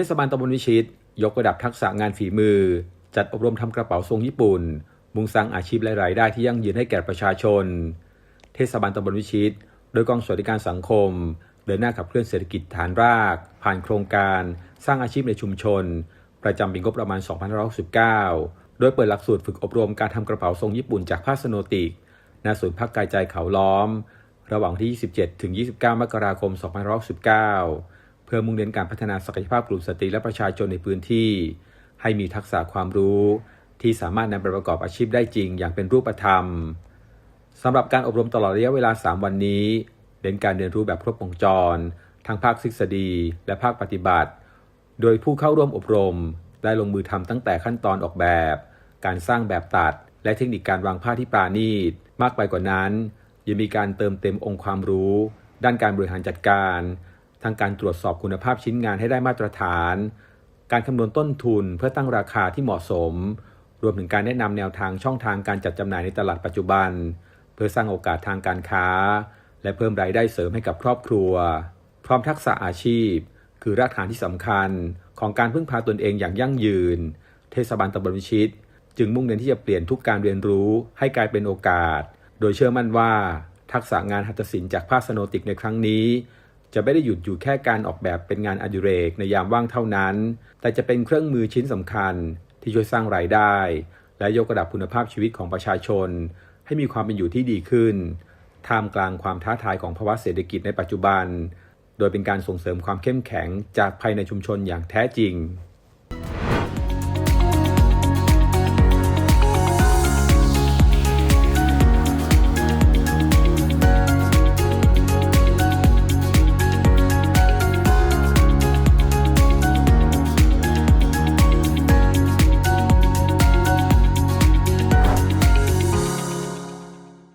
ทศบาลตำบลวิชิต ยกระดับทักษะงานฝีมือ จัดอบรมทำกระเป๋าทรงญี่ปุ่น มุ่งสร้างอาชีพและรายได้ที่ยั่งยืนให้แก่ประชาชน เทศบาลตำบลวิชิต โดยกองสวัสดิการสังคม เดินหน้าขับเคลื่อนเศรษฐกิจฐานราก ผ่านโครงการ สร้างอาชีพในชุมชน ประจำปีงบประมาณ 2569 โดยเปิดหลักสูตรฝึกอบรมการทำกระเป๋าทรงญี่ปุ่นจากผ้าสโนติกณศูนย์พักกายใจเขาล้อม ระหว่างที่ 27 ถึง 29 มกราคม 2519 เพื่อมุ่งเน้นการพัฒนาศักยภาพกลุ่มสตรีและประชาชนในพื้นที่ ให้มีทักษะความรู้ ที่สามารถนำไปประกอบอาชีพได้จริง อย่างเป็นรูปธรรมสำหรับการอบรมตลอดระยะเวลา 3 วันนี้เน้นการเรียนรู้แบบครบวงจร ทั้งภาคทฤษฎี และภาคปฏิบัติ โดยผู้เข้าร่วมอบรม ได้ลงมือทำตั้งแต่ขั้นตอนออกแบบ การสร้างแบบตัด และเทคนิคการวางผ้าที่ปราณีต มากไปกว่านั้น ยังมีการเติมเต็มองค์ความรู้ ด้านการบริหารจัดการ ทั้งการตรวจสอบคุณภาพชิ้นงานให้ได้มาตรฐาน การคำนวณต้นทุนเพื่อตั้งราคาที่เหมาะสม รวมถึงการแนะนำแนวทางช่องทางการจัดจำหน่ายในตลาดปัจจุบัน เพื่อสร้างโอกาสทางการค้า และเพิ่มรายได้เสริมให้กับครอบครัว พร้อมทักษะอาชีพ คือรากฐานที่สำคัญ ของการพึ่งพาตนเองอย่างยั่งยืน เทศบาลตำบลวิชิต จึงมุ่งเน้นที่จะเปลี่ยนทุกการเรียนรู้ให้กลายเป็นโอกาส โดยเชื่อมั่นว่าทักษะงานหัตถศิลป์จากผ้าสโนติกในครั้งนี้ จะไม่ได้หยุดอยู่แค่การออกแบบเป็นงานอดิเรกในยามว่างเท่านั้น แต่จะเป็นเครื่องมือชิ้นสำคัญที่ช่วยสร้างรายได้ และยกระดับคุณภาพชีวิตของประชาชน ให้มีความเป็นอยู่ที่ดีขึ้น ท่ามกลางความท้าทายของภาวะเศรษฐกิจในปัจจุบัน โดยเป็นการส่งเสริมความเข้มแข็งจากภายในชุมชนอย่างแท้จริง